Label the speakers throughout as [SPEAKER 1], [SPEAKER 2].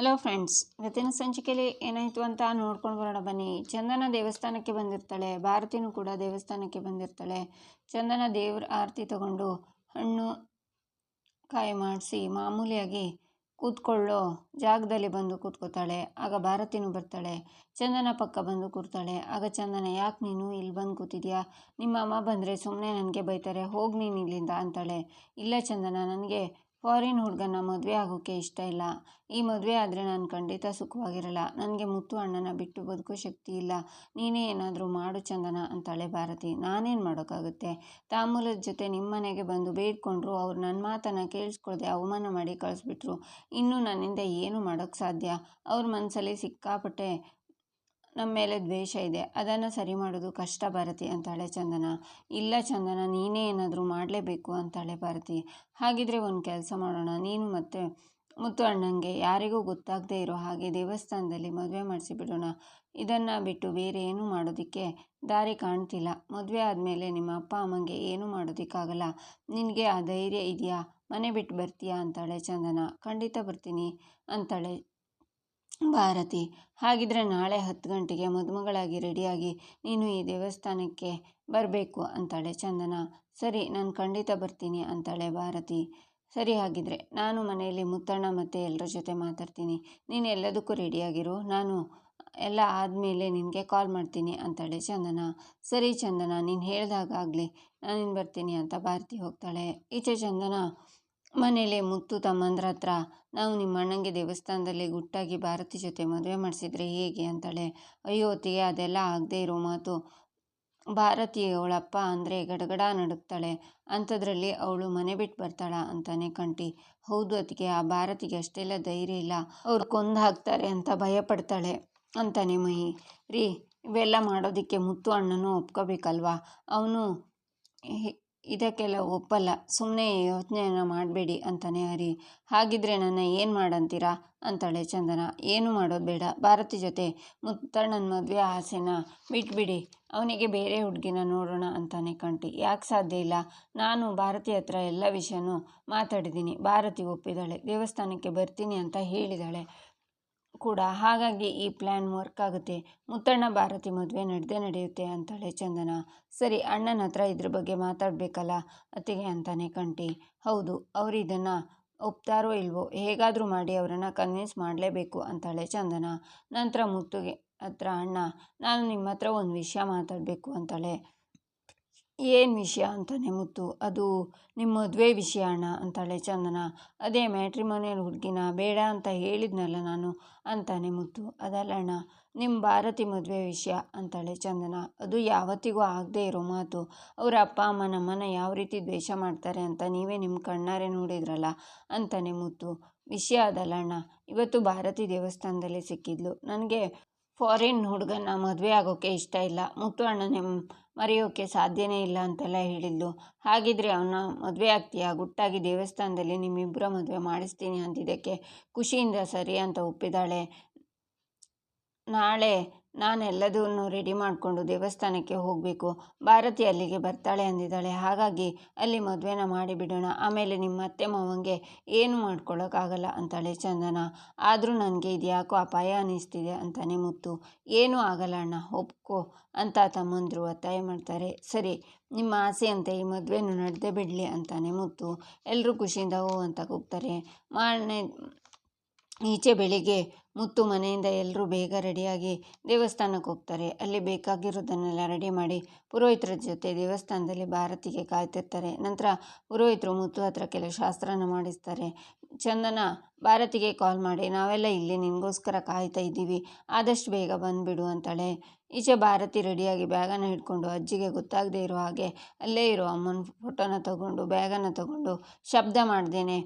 [SPEAKER 1] Hello friends ಇವತ್ತಿನ ಸಂಚಿಕೆಯಲ್ಲಿ ಏನಾಯಿತು ಅಂತ ನೋಡ್ಕೊಂಡು ಬರೋಣ ಬನ್ನಿ. ಚಂದನ ದೇವಸ್ಥಾನಕ್ಕೆ ಬಂದಿರ್ತಾಳೆ. ಭಾರತಿನೂ ಕೂಡ ದೇವಸ್ಥಾನಕ್ಕೆ ಬಂದಿರ್ತಾಳೆ. ಚಂದನ ದೇವ್ರ ಆರತಿ ತಗೊಂಡು ಹಣ್ಣು ಕಾಯಿ ಮಾಡಿಸಿ ಮಾಮೂಲಿಯಾಗಿ ಕೂತ್ಕೊಳ್ಳೋ ಜಾಗದಲ್ಲಿ ಬಂದು ಕೂತ್ಕೋತಾಳೆ. ಆಗ ಭಾರತಿನೂ ಬರ್ತಾಳೆ. ಚಂದನ ಪಕ್ಕ ಬಂದು ಕೂರ್ತಾಳೆ. ಆಗ ಚಂದನ, ಯಾಕೆ ನೀನು ಇಲ್ಲಿ ಬಂದು ಕೂತಿದ್ಯಾ? ನಿಮ್ಮ ಅಮ್ಮ ಬಂದರೆ ಸುಮ್ಮನೆ ನನಗೆ ಬೈತಾರೆ. ಹೋಗಿ ನೀನು ಇಲ್ಲಿಂದ ಅಂತಾಳೆ. ಇಲ್ಲ ಚಂದನ, ನನಗೆ ಫಾರಿನ್ ಹುಡುಗನ ಮದುವೆ ಆಗೋಕ್ಕೆ ಇಷ್ಟ ಇಲ್ಲ. ಈ ಮದುವೆ ಆದರೆ ನಾನು ಖಂಡಿತ ಸುಖವಾಗಿರಲ್ಲ. ನನಗೆ ಮುತ್ತು ಅಣ್ಣನ ಬಿಟ್ಟು ಬದುಕೋ ಶಕ್ತಿ ಇಲ್ಲ. ನೀನೇ ಏನಾದರೂ ಮಾಡು ಚಂದನ ಅಂತಾಳೆ ಭಾರತಿ. ನಾನೇನು ಮಾಡೋಕ್ಕಾಗುತ್ತೆ ತಾಮೂಲದ ಜೊತೆ ನಿಮ್ಮ ಮನೆಗೆ ಬಂದು ಬೇಡ್ಕೊಂಡ್ರು ಅವ್ರು ನನ್ನ ಮಾತನ್ನು ಕೇಳಿಸ್ಕೊಳ್ದೆ ಅವಮಾನ ಮಾಡಿ ಕಳಿಸ್ಬಿಟ್ರು. ಇನ್ನೂ ನನ್ನಿಂದ ಏನು ಮಾಡೋಕ್ಕೆ ಸಾಧ್ಯ? ಅವ್ರ ಮನಸ್ಸಲ್ಲಿ ಸಿಕ್ಕಾಪಟ್ಟೆ ನಮ್ಮ ಮೇಲೆ ದ್ವೇಷ ಇದೆ. ಅದನ್ನು ಸರಿ ಮಾಡೋದು ಕಷ್ಟ ಭಾರತಿ ಅಂತಾಳೆ ಚಂದನ. ಇಲ್ಲ ಚಂದನ, ನೀನೇ ಏನಾದರೂ ಮಾಡಲೇಬೇಕು ಅಂತಾಳೆ ಭಾರತಿ. ಹಾಗಿದ್ರೆ ಒಂದು ಕೆಲಸ ಮಾಡೋಣ. ನೀನು ಮತ್ತೆ ಮುತ್ತು ಅಣ್ಣಂಗೆ ಯಾರಿಗೂ ಗೊತ್ತಾಗದೇ ಇರೋ ಹಾಗೆ ದೇವಸ್ಥಾನದಲ್ಲಿ ಮದುವೆ ಮಾಡಿಸಿಬಿಡೋಣ ಇದನ್ನು ಬಿಟ್ಟು ಬೇರೆ ಏನೂ ಮಾಡೋದಕ್ಕೆ ದಾರಿ ಕಾಣ್ತಿಲ್ಲ. ಮದುವೆ ಆದಮೇಲೆ ನಿಮ್ಮ ಅಪ್ಪ ಅಮ್ಮಂಗೆ ಏನೂ ಮಾಡೋದಕ್ಕಾಗಲ್ಲ. ನಿನಗೆ ಆ ಧೈರ್ಯ ಇದೆಯಾ? ಮನೆ ಬಿಟ್ಟು ಬರ್ತೀಯಾ? ಅಂತಾಳೆ ಚಂದನ. ಖಂಡಿತ ಬರ್ತೀನಿ, ಅಂತಾಳೆ ಭಾರತಿ, ಹಾಗಿದ್ರೆ ನಾಳೆ ಹತ್ತು ಗಂಟೆಗೆ ಮದುಮಗಳಾಗಿ ರೆಡಿಯಾಗಿ ನೀನು ಈ ದೇವಸ್ಥಾನಕ್ಕೆ ಬರಬೇಕು ಅಂತಾಳೆ ಚಂದನ. ಸರಿ, ನಾನು ಖಂಡಿತ ಬರ್ತೀನಿ ಅಂತಾಳೆ ಭಾರತಿ. ಸರಿ ಹಾಗಿದ್ರೆ ನಾನು ಮನೆಯಲ್ಲಿ ಮುತ್ತಣ್ಣ ಮತ್ತು ಎಲ್ಲರ ಜೊತೆ ಮಾತಾಡ್ತೀನಿ. ನೀನು ಎಲ್ಲದಕ್ಕೂ ರೆಡಿಯಾಗಿರು. ನಾನು ಎಲ್ಲ ಆದಮೇಲೆ ನಿನಗೆ ಕಾಲ್ ಮಾಡ್ತೀನಿ ಅಂತಾಳೆ ಚಂದನ. ಸರಿ ಚಂದನ, ನೀನು ಹೇಳ್ದಾಗ ಆಗಲಿ. ಬರ್ತೀನಿ ಅಂತ ಭಾರತಿ ಹೋಗ್ತಾಳೆ. ಈಚೆ ಚಂದನ ಮನೇಲಿ ಮುತ್ತು ತಮ್ಮಂದ್ರ ಹತ್ರ ನಾವು ನಿಮ್ಮ ಅಣ್ಣಂಗೆ ದೇವಸ್ಥಾನದಲ್ಲಿ ಗುಟ್ಟಾಗಿ ಭಾರತಿ ಜೊತೆ ಮದುವೆ ಮಾಡಿಸಿದ್ರೆ ಹೇಗೆ ಅಂತಾಳೆ. ಅಯ್ಯೋ, ಹೊತ್ತಿಗೆ ಅದೆಲ್ಲ ಆಗದೆ ಇರೋ ಮಾತು. ಭಾರತಿ ಅವಳಪ್ಪ ಅಂದರೆ ಗಡಗಡ ನಡುಕ್ತಾಳೆ ಅಂಥದ್ರಲ್ಲಿ ಅವಳು ಮನೆ ಬಿಟ್ಟು ಬರ್ತಾಳ ಅಂತಾನೆ ಕಂಟಿ ಹೌದು ಅದಕ್ಕೆ ಆ ಭಾರತಿಗೆ ಅಷ್ಟೆಲ್ಲ ಧೈರ್ಯ ಇಲ್ಲ. ಅವ್ರು ಕೊಂದು ಹಾಕ್ತಾರೆ ಅಂತ ಭಯಪಡ್ತಾಳೆ ಅಂತಾನೆ ಮಹಿ. ರೀ, ಇವೆಲ್ಲ ಮಾಡೋದಕ್ಕೆ ಮುತ್ತು ಅಣ್ಣನೂ ಒಪ್ಕೋಬೇಕಲ್ವಾ? ಅವನು ಇದಕ್ಕೆಲ್ಲ ಒಪ್ಪಲ್ಲ. ಸುಮ್ಮನೆ ಯೋಚನೆಯನ್ನು ಮಾಡಬೇಡಿ ಅಂತಾನೆ ಹರಿ. ಹಾಗಿದ್ರೆ ನನ್ನ ಏನು ಮಾಡಂತೀರಾ? ಅಂತಾಳೆ ಚಂದನ. ಏನು ಮಾಡೋದು ಬೇಡ. ಭಾರತಿ ಜೊತೆ ಮುತ್ತಣ್ಣನ ಮದುವೆ ಆಸೆನ ಬಿಟ್ಬಿಡಿ. ಅವನಿಗೆ ಬೇರೆ ಹುಡುಗಿನ ನೋಡೋಣ ಅಂತಾನೆ ಕಂಟಿ ಯಾಕೆ ಸಾಧ್ಯ ಇಲ್ಲ? ನಾನು ಭಾರತಿ ಹತ್ರ ಎಲ್ಲ ವಿಷಯನೂ ಮಾತಾಡಿದ್ದೀನಿ. ಭಾರತಿ ಒಪ್ಪಿದಾಳೆ. ದೇವಸ್ಥಾನಕ್ಕೆ ಬರ್ತೀನಿ ಅಂತ ಹೇಳಿದಾಳೆ. ಕೂಡ ಹಾಗಾಗಿ ಈ ಪ್ಲ್ಯಾನ್ ವರ್ಕ್ ಆಗುತ್ತೆ. ಮುತ್ತಣ್ಣ ಭಾರತಿ ಮದುವೆ ನಡೆದೇ ನಡೆಯುತ್ತೆ ಅಂತಾಳೆ ಚಂದನ. ಸರಿ, ಅಣ್ಣನ ಹತ್ರ ಇದ್ರ ಬಗ್ಗೆ ಮಾತಾಡಬೇಕಲ್ಲ? ಅತ್ತಿಗೆ ಅಂತಾನೆ ಕಂಟಿ ಹೌದು, ಅವರು ಇದನ್ನು ಒಪ್ತಾರೋ ಇಲ್ವೋ? ಹೇಗಾದರೂ ಮಾಡಿ ಅವರನ್ನು ಕನ್ವಿನ್ಸ್ ಮಾಡಲೇಬೇಕು ಅಂತಾಳೆ ಚಂದನ. ನಂತರ ಮುತ್ತುಗೆ, ಹತ್ರ ಅಣ್ಣ, ನಾನು ನಿಮ್ಮ ಹತ್ರ ಒಂದು ವಿಷಯ ಮಾತಾಡಬೇಕು ಅಂತಾಳೆ. ಏನು ವಿಷಯ ಅಂತಾನೆ ಮುತ್ತು ಅದು ನಿಮ್ಮ ಮದುವೆ ವಿಷಯ ಅಣ್ಣ, ಅಂತಾಳೆ ಚಂದನ. ಅದೇ ಮ್ಯಾಟ್ರಿಮೋನಿಯಲ್ ಹುಡುಗಿನ ಬೇಡ ಅಂತ ಹೇಳಿದ್ನಲ್ಲ ನಾನು ಅಂತಾನೆ ಮುತ್ತು ಅದಲ್ಲ ಅಣ್ಣ ನಿಮ್ಮ ಭಾರತಿ ಮದುವೆ ವಿಷಯ, ಅಂತಾಳೆ ಚಂದನ. ಅದು ಯಾವತ್ತಿಗೂ ಆಗದೇ ಇರೋ ಮಾತು. ಅವರ ಅಪ್ಪ, ಅಮ್ಮ ನಮ್ಮನ್ನು ಯಾವ ರೀತಿ ದ್ವೇಷ ಮಾಡ್ತಾರೆ ಅಂತ ನೀವೇ ನಿಮ್ಮ ಕಣ್ಣಾರೆ ನೋಡಿದ್ರಲ್ಲ ಅಂತಾನೆ ಮುತ್ತು ವಿಷಯ ಅದಲ್ಲ ಅಣ್ಣ, ಇವತ್ತು ಭಾರತಿ ದೇವಸ್ಥಾನದಲ್ಲಿ ಸಿಕ್ಕಿದ್ಲು. ನನಗೆ ಫಾರಿನ್ ಹುಡುಗನ ಮದುವೆ ಆಗೋಕ್ಕೆ ಇಷ್ಟ ಇಲ್ಲ. ಮುತ್ತು ಅಣ್ಣನೇ ಮರೆಯೋಕ್ಕೆ ಸಾಧ್ಯನೇ ಇಲ್ಲ ಅಂತೆಲ್ಲ ಹೇಳಿದ್ಲು. ಹಾಗಿದ್ರೆ ಅವನ ಮದುವೆ ಆಗ್ತೀಯಾ? ಗುಟ್ಟಾಗಿ ದೇವಸ್ಥಾನದಲ್ಲಿ ನಿಮ್ಮಿಬ್ಬರ ಮದುವೆ ಮಾಡಿಸ್ತೀನಿ ಅಂತಿದ್ದಕ್ಕೆ ಖುಷಿಯಿಂದ ಸರಿ ಅಂತ ಒಪ್ಪಿದಾಳೆ. ನಾಳೆ ನಾನೆಲ್ಲದನ್ನು ರೆಡಿ ಮಾಡಿಕೊಂಡು ದೇವಸ್ಥಾನಕ್ಕೆ ಹೋಗಬೇಕು. ಭಾರತಿ ಅಲ್ಲಿಗೆ ಬರ್ತಾಳೆ ಅಂದಿದ್ದಾಳೆ. ಹಾಗಾಗಿ ಅಲ್ಲಿ ಮದುವೆನ ಮಾಡಿಬಿಡೋಣ. ಆಮೇಲೆ ನಿಮ್ಮ ಅತ್ತೆ ಮಾವಂಗೆ ಏನು ಮಾಡ್ಕೊಳ್ಳೋಕ್ಕಾಗಲ್ಲ ಅಂತಾಳೆ ಚಂದನ. ಆದರೂ ನನಗೆ ಇದ್ಯಾಕೋ ಅಪಾಯ ಅನ್ನಿಸ್ತಿದೆ ಅಂತಾನೆ ಮುತ್ತು. ಏನೂ ಆಗಲ್ಲ ಅಣ್ಣ, ಒಪ್ಕೋ ಅಂತ ತಮ್ಮಂದರು ಒತ್ತಾಯ ಮಾಡ್ತಾರೆ. ಸರಿ, ನಿಮ್ಮ ಆಸೆಯಂತೆ ಈ ಮದುವೆನೂ ನಡೆದೇ ಬಿಡಲಿ ಅಂತಾನೆ ಮುತ್ತು. ಎಲ್ಲರೂ ಖುಷಿಯಿಂದ ಹೋ ಅಂತ ಕೂಗ್ತಾರೆ. ಮಾರನೇ ಈಚೆ ಬೆಳಿಗ್ಗೆ ಮುತ್ತು ಮನೆಯಿಂದ ಎಲ್ಲರೂ ಬೇಗ ರೆಡಿಯಾಗಿ ದೇವಸ್ಥಾನಕ್ಕೆ ಹೋಗ್ತಾರೆ. ಅಲ್ಲಿ ಬೇಕಾಗಿರೋದನ್ನೆಲ್ಲ ರೆಡಿ ಮಾಡಿ ಪುರೋಹಿತರ ಜೊತೆ ದೇವಸ್ಥಾನದಲ್ಲಿ ಭಾರತಿಗೆ ಕಾಯ್ತಿರ್ತಾರೆ. ನಂತರ ಪುರೋಹಿತರು ಮುತ್ತು ಹತ್ರ ಕೆಲವು ಶಾಸ್ತ್ರನ ಮಾಡಿಸ್ತಾರೆ. ಚಂದನ, ಭಾರತಿಗೆ ಕಾಲ್ ಮಾಡಿ, ನಾವೆಲ್ಲ ಇಲ್ಲಿ ನಿನಗೋಸ್ಕರ ಕಾಯ್ತಾ ಇದ್ದೀವಿ. ಆದಷ್ಟು ಬೇಗ ಬಂದುಬಿಡು ಅಂತಾಳೆ. ಈಚೆ ಭಾರತಿ ರೆಡಿಯಾಗಿ ಬ್ಯಾಗನ್ನು ಹಿಡ್ಕೊಂಡು ಅಜ್ಜಿಗೆ ಗೊತ್ತಾಗದೇ ಇರೋ ಹಾಗೆ ಅಲ್ಲೇ ಇರೋ ಅಮ್ಮನ ಫೋಟೋನ ತಗೊಂಡು, ಬ್ಯಾಗನ್ನು ತಗೊಂಡು ಶಬ್ದ ಮಾಡ್ದೇನೆ.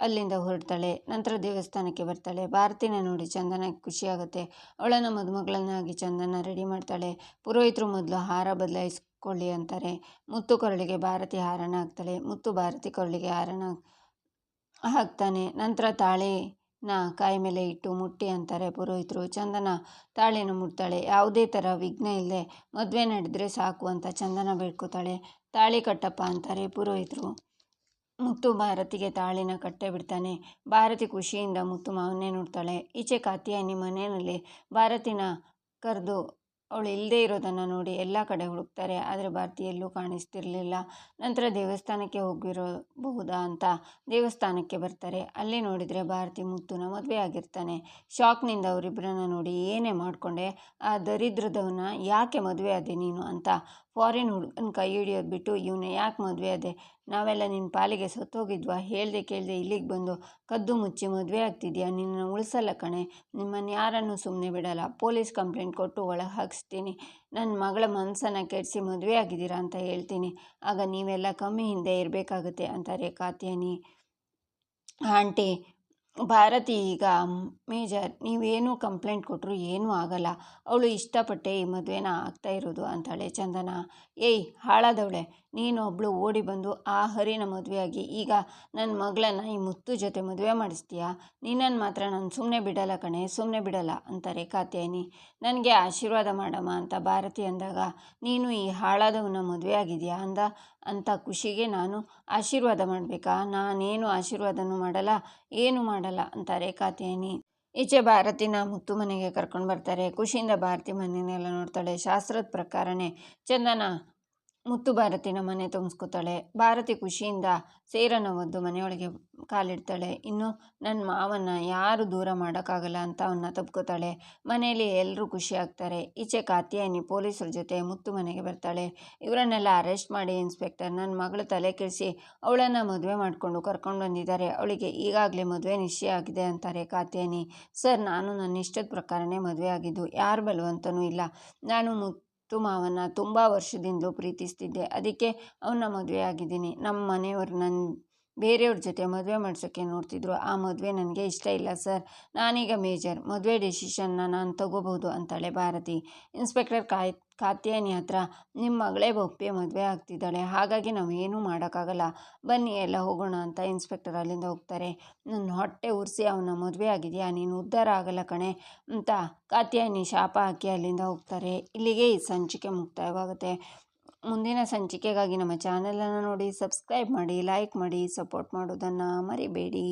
[SPEAKER 1] ಅಲ್ಲಿಂದ ಹೊರಡ್ತಾಳೆ. ನಂತರ ದೇವಸ್ಥಾನಕ್ಕೆ ಬರ್ತಾಳೆ. ಭಾರತಿನ ನೋಡಿ ಚಂದನ ಖುಷಿಯಾಗುತ್ತೆ. ಅವಳನ್ನು ಮದುಮಗಳನ್ನಾಗಿ ಚಂದನ ರೆಡಿ ಮಾಡ್ತಾಳೆ. ಪುರೋಹಿತರು ಮೊದಲು ಹಾರ ಬದಲಾಯಿಸ್ಕೊಳ್ಳಿ ಅಂತಾರೆ. ಮುತ್ತು ಕೊರಳಿಗೆ ಭಾರತಿ ಹಾರನ ಹಾಕ್ತಾಳೆ. ಮುತ್ತು ಭಾರತಿ ಕೊರಳಿಗೆ ಹಾರನ ಹಾಕ್ತಾನೆ. ನಂತರ ತಾಳಿನ ಕಾಯಿ ಮೇಲೆ ಇಟ್ಟು ಮುಟ್ಟಿ ಅಂತಾರೆ ಪುರೋಹಿತರು. ಚಂದನ ತಾಳಿನ ಮುಟ್ತಾಳೆ. ಯಾವುದೇ ಥರ ವಿಘ್ನ ಇಲ್ಲದೆ ಮದುವೆ ನಡೆದರೆ ಸಾಕು ಅಂತ ಚಂದನ ಬೇಡ್ಕೋತಾಳೆ. ತಾಳಿ ಕಟ್ಟಪ್ಪ ಅಂತಾರೆ ಪುರೋಹಿತರು. ಮುತ್ತು ಭಾರತಿಗೆ ತಾಳಿನ ಕಟ್ಟೆ ಬಿಡ್ತಾನೆ. ಭಾರತಿ ಖುಷಿಯಿಂದ ಮುತ್ತು ಮಾವನ್ನೇ ನೋಡ್ತಾಳೆ. ಈಚೆ ಕಾತಿಯಾನಿ ಮನೆಯಲ್ಲಿ ಭಾರತಿನ ಕರೆದು ಅವಳು ಇಲ್ಲದೇ ಇರೋದನ್ನು ನೋಡಿ ಎಲ್ಲ ಕಡೆ ಹುಡುಕ್ತಾರೆ. ಆದರೆ ಭಾರತಿ ಎಲ್ಲೂ ಕಾಣಿಸ್ತಿರಲಿಲ್ಲ. ನಂತರ ದೇವಸ್ಥಾನಕ್ಕೆ ಹೋಗಿರಬಹುದಾ ಅಂತ ದೇವಸ್ಥಾನಕ್ಕೆ ಬರ್ತಾರೆ. ಅಲ್ಲಿ ನೋಡಿದರೆ ಭಾರತಿ ಮುತ್ತುನ ಮದುವೆ ಆಗಿರ್ತಾನೆ. ಶಾಕ್ನಿಂದ ಅವರಿಬ್ಬರನ್ನ ನೋಡಿ ಏನೇ ಮಾಡಿಕೊಂಡೆ, ಆ ದರಿದ್ರದವನ್ನ ಯಾಕೆ ಮದುವೆ ಆದೆ ನೀನು ಅಂತ ಫಾರಿನ್ ಹುಡುಗನ ಕೈ ಹಿಡಿಯೋದು ಬಿಟ್ಟು ಇವನ್ನ ಯಾಕೆ ಮದುವೆ ಆದೆ? ನಾವೆಲ್ಲ ನಿನ್ನ ಪಾಲಿಗೆ ಸತ್ತೋಗಿದ್ವಾ? ಹೇಳ್ದೆ ಕೇಳ್ದೆ ಇಲ್ಲಿಗೆ ಬಂದು ಕದ್ದು ಮುಚ್ಚಿ ಮದುವೆ ಆಗ್ತಿದ್ಯಾ? ನಿನ್ನನ್ನು ಉಳಿಸಲ್ಲ ಕಣೆ. ನಿಮ್ಮನ್ನು ಯಾರನ್ನು ಸುಮ್ಮನೆ ಬಿಡಲ್ಲ. ಪೊಲೀಸ್ ಕಂಪ್ಲೇಂಟ್ ಕೊಟ್ಟು ಒಳಗೆ ಹಾಕಿಸ್ತೀನಿ. ನನ್ನ ಮಗಳ ಮನಸ್ಸನ್ನು ಕೆಡಿಸಿ ಮದುವೆ ಆಗಿದ್ದೀರಾ ಅಂತ ಹೇಳ್ತೀನಿ. ಆಗ ನೀವೆಲ್ಲ ಕಮ್ಮಿ ಹಿಂದೆ ಇರಬೇಕಾಗುತ್ತೆ ಅಂತಾರೆ ಕಾತ್ಯಾನಿ ಆಂಟಿ ಭಾರತಿ, ಈಗ ಮೇಜರ್, ನೀವೇನು ಕಂಪ್ಲೇಂಟ್ ಕೊಟ್ಟರು ಏನೂ ಆಗಲ್ಲ. ಅವಳು ಇಷ್ಟಪಟ್ಟೆ ಈ ಮದುವೆನ ಆಗ್ತಾ ಇರೋದು ಅಂತಾಳೆ ಚಂದನ. ಏಯ್, ಹಾಳಾದವಳೆ. ನೀನು ಒಬ್ಬಳು ಓಡಿ ಬಂದು ಆ ಹರಿನ ಮದುವೆಯಾಗಿ, ಈಗ ನನ್ನ ಮಗಳನ್ನ ಈ ಮುತ್ತು ಜೊತೆ ಮದುವೆ ಮಾಡಿಸ್ತೀಯಾ? ನಿನ್ನನ್ನು ಮಾತ್ರ ನಾನು ಸುಮ್ಮನೆ ಬಿಡಲ್ಲ ಕಣೆ ಸುಮ್ಮನೆ ಬಿಡಲ್ಲ ಅಂತಾರೆ ಕಾತ್ಯಾಯಿನಿ ನನಗೆ ಆಶೀರ್ವಾದ ಮಾಡಮ್ಮ ಅಂತ ಭಾರತಿ ಅಂದಾಗ, ನೀನು ಈ ಹಾಳಾದವನ್ನ ಮದುವೆ ಆಗಿದೆಯಾ ಅಂದ. ಅಂತ ಖುಷಿಗೆ ನಾನು ಆಶೀರ್ವಾದ ಮಾಡಬೇಕಾ? ನಾನೇನು ಆಶೀರ್ವಾದನೂ ಮಾಡಲ್ಲ, ಏನು ಮಾಡಲ್ಲ ಅಂತಾರೆ ಕಾತ್ಯಾಯಿನಿ ಈಚೆ ಭಾರತಿನ ಮುತ್ತು ಮನೆಗೆ ಕರ್ಕೊಂಡು ಬರ್ತಾರೆ. ಖುಷಿಯಿಂದ ಭಾರತಿ ಮನೆಯನ್ನೆಲ್ಲ ನೋಡ್ತಾಳೆ. ಶಾಸ್ತ್ರದ ಪ್ರಕಾರನೇ, ಚಂದನ ಮುತ್ತು ಭಾರತಿನ ಮನೆ ತುಂಬಿಸ್ಕೊತಾಳೆ. ಭಾರತಿ ಖುಷಿಯಿಂದ ಸೇರನ ಒದ್ದು ಮನೆಯೊಳಗೆ ಕಾಲಿಡ್ತಾಳೆ. ಇನ್ನು ನನ್ನ ಮಾವನ್ನ ಯಾರು ದೂರ ಮಾಡೋಕ್ಕಾಗಲ್ಲ ಅಂತ ಅವನ್ನ ತಪ್ಕೋತಾಳೆ ಮನೆಯಲ್ಲಿ ಎಲ್ಲರೂ ಖುಷಿ ಆಗ್ತಾರೆ. ಈಚೆ ಕಾತ್ಯಾಯನಿ ಪೊಲೀಸರ ಜೊತೆ ಮುತ್ತು ಮನೆಗೆ ಬರ್ತಾಳೆ. ಇವರನ್ನೆಲ್ಲ ಅರೆಸ್ಟ್ ಮಾಡಿ ಇನ್ಸ್ಪೆಕ್ಟರ್ ನನ್ನ ಮಗಳು ತಲೆ ಕೆಡಿಸಿ ಅವಳನ್ನು ಮದುವೆ ಮಾಡಿಕೊಂಡು ಕರ್ಕೊಂಡು ಬಂದಿದ್ದಾರೆ. ಅವಳಿಗೆ ಈಗಾಗಲೇ ಮದುವೆ ನಿಶ್ಚಯ ಆಗಿದೆ ಅಂತಾರೆ ಕಾತ್ಯಾಯನಿ. ಸರ್, ನಾನು ನನ್ನ ಇಷ್ಟದ ಪ್ರಕಾರನೇ ಮದುವೆ ಆಗಿದ್ದು, ಯಾರು ಬಲವಂತನೂ ಇಲ್ಲ. ನಾನು ಮುತ್ತು ಮಾವನ ತುಂಬ ವರ್ಷದಿಂದಲೂ ಪ್ರೀತಿಸ್ತಿದ್ದೆ. ಅದಕ್ಕೆ ಅವನ್ನ ಮದುವೆ ಆಗಿದ್ದೀನಿ ನಮ್ಮ ಮನೆಯವರು ನನ್ನ ಬೇರೆಯವ್ರ ಜೊತೆ ಮದುವೆ ಮಾಡ್ಸೋಕ್ಕೆ ನೋಡ್ತಿದ್ರು. ಆ ಮದುವೆ ನನಗೆ ಇಷ್ಟ ಇಲ್ಲ ಸರ್. ನಾನೀಗ ಮೇಜರ್. ಮದುವೆ ಡಿಸಿಷನ್ನ ನಾನು ತಗೋಬಹುದು ಅಂತಾಳೆ ಭಾರತಿ. ಇನ್ಸ್ಪೆಕ್ಟರ್ ಕಾಯ್ ಹತ್ರ ನಿಮ್ಮ ಮಗಳೇ ಒಪ್ಪಿ ಮದುವೆ ಆಗ್ತಿದ್ದಾಳೆ. ಹಾಗಾಗಿ ನಾವು ಏನೂ ಮಾಡೋಕ್ಕಾಗಲ್ಲ. ಬನ್ನಿ ಎಲ್ಲ ಹೋಗೋಣ ಅಂತ ಇನ್ಸ್ಪೆಕ್ಟರ್ ಅಲ್ಲಿಂದ ಹೋಗ್ತಾರೆ. ನನ್ನ ಹೊಟ್ಟೆ ಉರಿಸಿ ಅವನ ಮದುವೆ ಆಗಿದೆಯಾ? ನೀನು ಉದ್ಧಾರ ಆಗಲ್ಲ ಕಣೆ ಅಂತ ಕಾತ್ಯಾಯನಿ ಶಾಪ ಹಾಕಿ ಅಲ್ಲಿಂದ ಹೋಗ್ತಾರೆ. ಇಲ್ಲಿಗೆ ಈ ಸಂಚಿಕೆ ಮುಕ್ತಾಯವಾಗುತ್ತೆ. ಮುಂದಿನ ಸಂಚಿಕೆಗಾಗಿ ನಮ್ಮ ಚಾನಲನ್ನು ನೋಡಿ ಸಬ್ಸ್ಕ್ರೈಬ್ ಮಾಡಿ ಲೈಕ್ ಮಾಡಿ ಸಪೋರ್ಟ್ ಮಾಡೋದನ್ನು ಮರಿಬೇಡಿ.